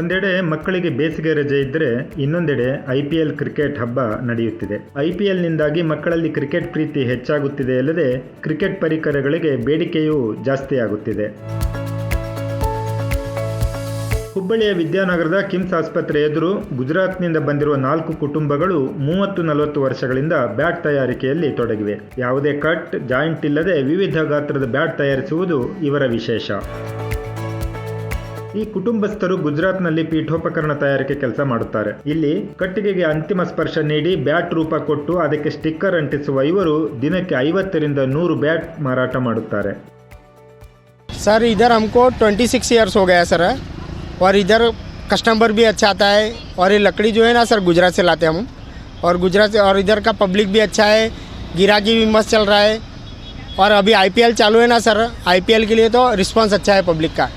ಒಂದೆಡೆ ಮಕ್ಕಳಿಗೆ ಬೇಸಿಗೆ ರಜೆ ಇದ್ದರೆ ಇನ್ನೊಂದೆಡೆ ಐ ಪಿ ಎಲ್ ಕ್ರಿಕೆಟ್ ಹಬ್ಬ ನಡೆಯುತ್ತಿದೆ. ಐ ಪಿ ಎಲ್ನಿಂದಾಗಿ ಮಕ್ಕಳಲ್ಲಿ ಕ್ರಿಕೆಟ್ ಪ್ರೀತಿ ಹೆಚ್ಚಾಗುತ್ತಿದೆ ಅಲ್ಲದೆ ಕ್ರಿಕೆಟ್ ಪರಿಕರಗಳಿಗೆ ಬೇಡಿಕೆಯೂ ಜಾಸ್ತಿಯಾಗುತ್ತಿದೆ. ಹುಬ್ಬಳ್ಳಿಯ ವಿದ್ಯಾನಗರದ ಕಿಮ್ಸ್ ಆಸ್ಪತ್ರೆ ಎದುರು ಗುಜರಾತ್ನಿಂದ ಬಂದಿರುವ ನಾಲ್ಕು ಕುಟುಂಬಗಳು ಮೂವತ್ತು ನಲವತ್ತು ವರ್ಷಗಳಿಂದ ಬ್ಯಾಟ್ ತಯಾರಿಕೆಯಲ್ಲಿ ತೊಡಗಿವೆ. ಯಾವುದೇ ಕಟ್, ಜಾಯಿಂಟ್ ಇಲ್ಲದೆ ವಿವಿಧ ಗಾತ್ರದ ಬ್ಯಾಟ್ ತಯಾರಿಸುವುದು ಇವರ ವಿಶೇಷ. ಈ ಕುಟುಂಬಸ್ಥರು ಗುಜರಾತ್ನಲ್ಲಿ ಪೀಠೋಪಕರಣ ತಯಾರಿಕೆ ಕೆಲಸ ಮಾಡುತ್ತಾರೆ ಇಲ್ಲಿ ಕಟ್ಟಿಗೆಗೆ ಅಂತಿಮ ಸ್ಪರ್ಶ ನೀಡಿ ಬ್ಯಾಟ್ ರೂಪ ಕೊಟ್ಟು ಅದಕ್ಕೆ ಸ್ಟಿಕ್ಕರ್ ಅಂಟಿಸುವ ಇವರು ದಿನಕ್ಕೆ ಐವತ್ತರಿಂದ ನೂರು ಬ್ಯಾಟ್ ಮಾರಾಟ ಮಾಡುತ್ತಾರೆ सर इधर हमको 26 ईयर्स हो गया सर और इधर कस्टमर भी अच्छा आता है और ये लकड़ी जो है ना सर गुजरात से लाते हैं हम और गुजरात से और इधर का पब्लिक भी अच्छा है गिराकी भी मस्त चल रहा है और अभी आईपीएल चालू है ना सर आईपीएल के लिए तो रिस्पांस अच्छा है पब्लिक का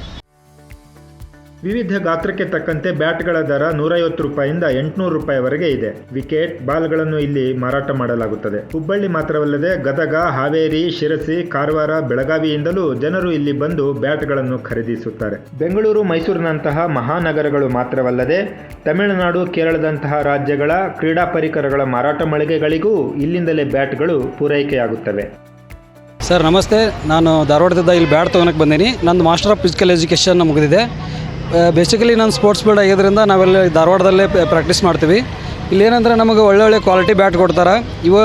ವಿವಿಧ ಗಾತ್ರಕ್ಕೆ ತಕ್ಕಂತೆ ಬ್ಯಾಟ್ಗಳ ದರ ನೂರೈವತ್ತು ರೂಪಾಯಿಂದ ಎಂಟುನೂರು ರೂಪಾಯಿವರೆಗೆ ಇದೆ. ವಿಕೆಟ್, ಬಾಲ್ಗಳನ್ನು ಇಲ್ಲಿ ಮಾರಾಟ ಮಾಡಲಾಗುತ್ತದೆ. ಹುಬ್ಬಳ್ಳಿ ಮಾತ್ರವಲ್ಲದೆ ಗದಗ, ಹಾವೇರಿ, ಶಿರಸಿ, ಕಾರವಾರ, ಬೆಳಗಾವಿಯಿಂದಲೂ ಜನರು ಇಲ್ಲಿ ಬಂದು ಬ್ಯಾಟ್ಗಳನ್ನು ಖರೀದಿಸುತ್ತಾರೆ. ಬೆಂಗಳೂರು, ಮೈಸೂರಿನಂತಹ ಮಹಾನಗರಗಳು ಮಾತ್ರವಲ್ಲದೆ ತಮಿಳುನಾಡು, ಕೇರಳದಂತಹ ರಾಜ್ಯಗಳ ಕ್ರೀಡಾ ಪರಿಕರಗಳ ಮಾರಾಟ ಮಳಿಗೆಗಳಿಗೂ ಇಲ್ಲಿಂದಲೇ ಬ್ಯಾಟ್ಗಳು ಪೂರೈಕೆಯಾಗುತ್ತವೆ. ಸರ್, ನಮಸ್ತೆ. ನಾನು ಧಾರವಾಡದಿಂದ ಇಲ್ಲಿ ಬ್ಯಾಟ್ ತೊಗೊಳಕ್ಕೆ ಬಂದೀನಿ. ನಂದು ಮಾಸ್ಟರ್ ಆಫ್ ಫಿಸಿಕಲ್ ಎಜುಕೇಷನ್ ಮುಗಿದಿದೆ. ಬೇಸಿಕಲಿ ನಾನು ಸ್ಪೋರ್ಟ್ಸ್ ಬಿಲ್ಡ್ ಆಗಿದ್ದರಿಂದ ನಾವೆಲ್ಲ ಧಾರವಾಡದಲ್ಲೇ ಪ್ರಾಕ್ಟೀಸ್ ಮಾಡ್ತೀವಿ. ಇಲ್ಲೇನಂದ್ರೆ ನಮಗೆ ಒಳ್ಳೆ ಒಳ್ಳೆ ಕ್ವಾಲಿಟಿ ಬ್ಯಾಟ್ ಕೊಡ್ತಾರೆ. ಇವು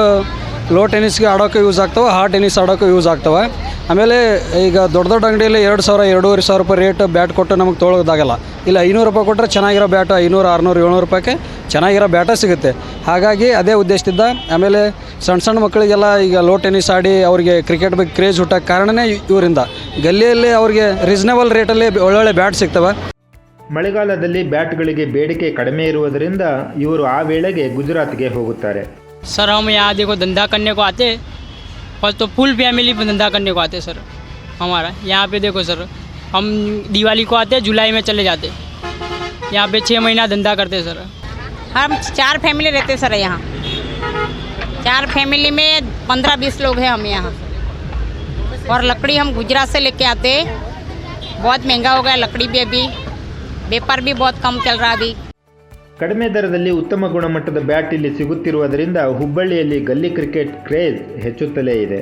ಲೋ ಟೆನಿಸ್ಗೆ ಆಡೋಕೆ ಯೂಸ್ ಆಗ್ತವೆ ಹಾರ್ಡ್ ಟೆನಿಸ್ ಆಡೋಕೆ ಯೂಸ್ ಆಗ್ತವೆ. ಆಮೇಲೆ ಈಗ ದೊಡ್ಡ ದೊಡ್ಡ ಅಂಗಡಿಯಲ್ಲಿ ಎರಡು ಸಾವಿರ, ಎರಡೂವರೆ ಸಾವಿರ ರೂಪಾಯಿ ರೇಟ್ ಬ್ಯಾಟ್ ಕೊಟ್ಟು ನಮಗೆ ತೊಳೋದಾಗಲ್ಲ ಇಲ್ಲ, ಐನೂರು ರೂಪಾಯಿ ಕೊಟ್ಟರೆ ಚೆನ್ನಾಗಿರೋ ಬ್ಯಾಟ್ ಐನೂರು, ಆರುನೂರು, ಏಳ್ನೂರು ರೂಪಾಯಿಗೆ ಚೆನ್ನಾಗಿರೋ ಬ್ಯಾಟ ಸಿಗುತ್ತೆ. ಹಾಗಾಗಿ ಅದೇ ಉದ್ದೇಶದಿಂದ ಆಮೇಲೆ ಸಣ್ಣ ಸಣ್ಣ ಮಕ್ಕಳಿಗೆಲ್ಲ ಈಗ ಲೋ ಟೆನಿಸ್ ಆಡಿ ಅವರಿಗೆ ಕ್ರಿಕೆಟ್ ಬಗ್ಗೆ ಕ್ರೇಜ್ ಹುಟ್ಟೋಕ್ಕೆ ಕಾರಣನೇ ಇವರಿಂದ. ಗಲ್ಲಿಯಲ್ಲಿ ಅವ್ರಿಗೆ ರೀಸ್ನೇಬಲ್ ರೇಟಲ್ಲಿ ಒಳ್ಳೊಳ್ಳೆ ಬ್ಯಾಟ್ ಸಿಗ್ತವೆ. ಮಳೆಗಾಲದಲ್ಲಿ ಬ್ಯಾಟ್ಗಳಿಗೆ ಬೇಡಿಕೆ ಕಡಿಮೆ ಇರುವುದರಿಂದ ಇವರು ಆ ವೇಳೆಗೆ ಗುಜರಾತ್ಗೆ ಹೋಗುತ್ತಾರೆ सर हम यहाँ देखो धंधा करने को आते और तो फुल फैमिली धंधा करने को आते सर हमारा यहाँ पे देखो सर हम दिवाली को आते जुलाई में चले जाते यहाँ पे छः महीना धंधा करते सर हम चार फैमिली रहते सर यहाँ चार फैमिली में पंद्रह बीस लोग हैं हम यहाँ और लकड़ी हम गुजरात से लेके आते बहुत महंगा हो गया लकड़ी भी अभी व्यापार भी बहुत कम चल रहा अभी ಕಡಿಮೆ ದರದಲ್ಲಿ ಉತ್ತಮ ಗುಣಮಟ್ಟದ ಬ್ಯಾಟ್ ಇಲ್ಲಿ ಸಿಗುತ್ತಿರುವುದರಿಂದ ಹುಬ್ಬಳ್ಳಿಯಲ್ಲಿ ಗಲ್ಲಿ ಕ್ರಿಕೆಟ್ ಕ್ರೇಜ್ ಹೆಚ್ಚುತ್ತಲೇ ಇದೆ